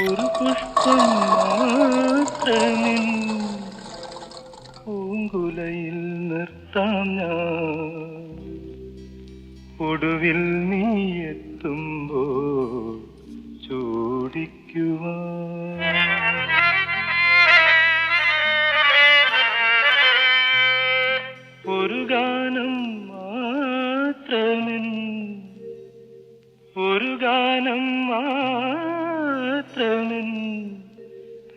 ഒരു പുഷ്പം മാത്രമേ പൂങ്കുലയിൽ നിർത്താം ഞാൻ. ഒടുവിൽ നീ എത്തുമ്പോൾ ചൂടിക്കുവാൻ ഒരു ഗാനം മാത്രമിൻ ഒരു ഗാനം മാത്രമിൻ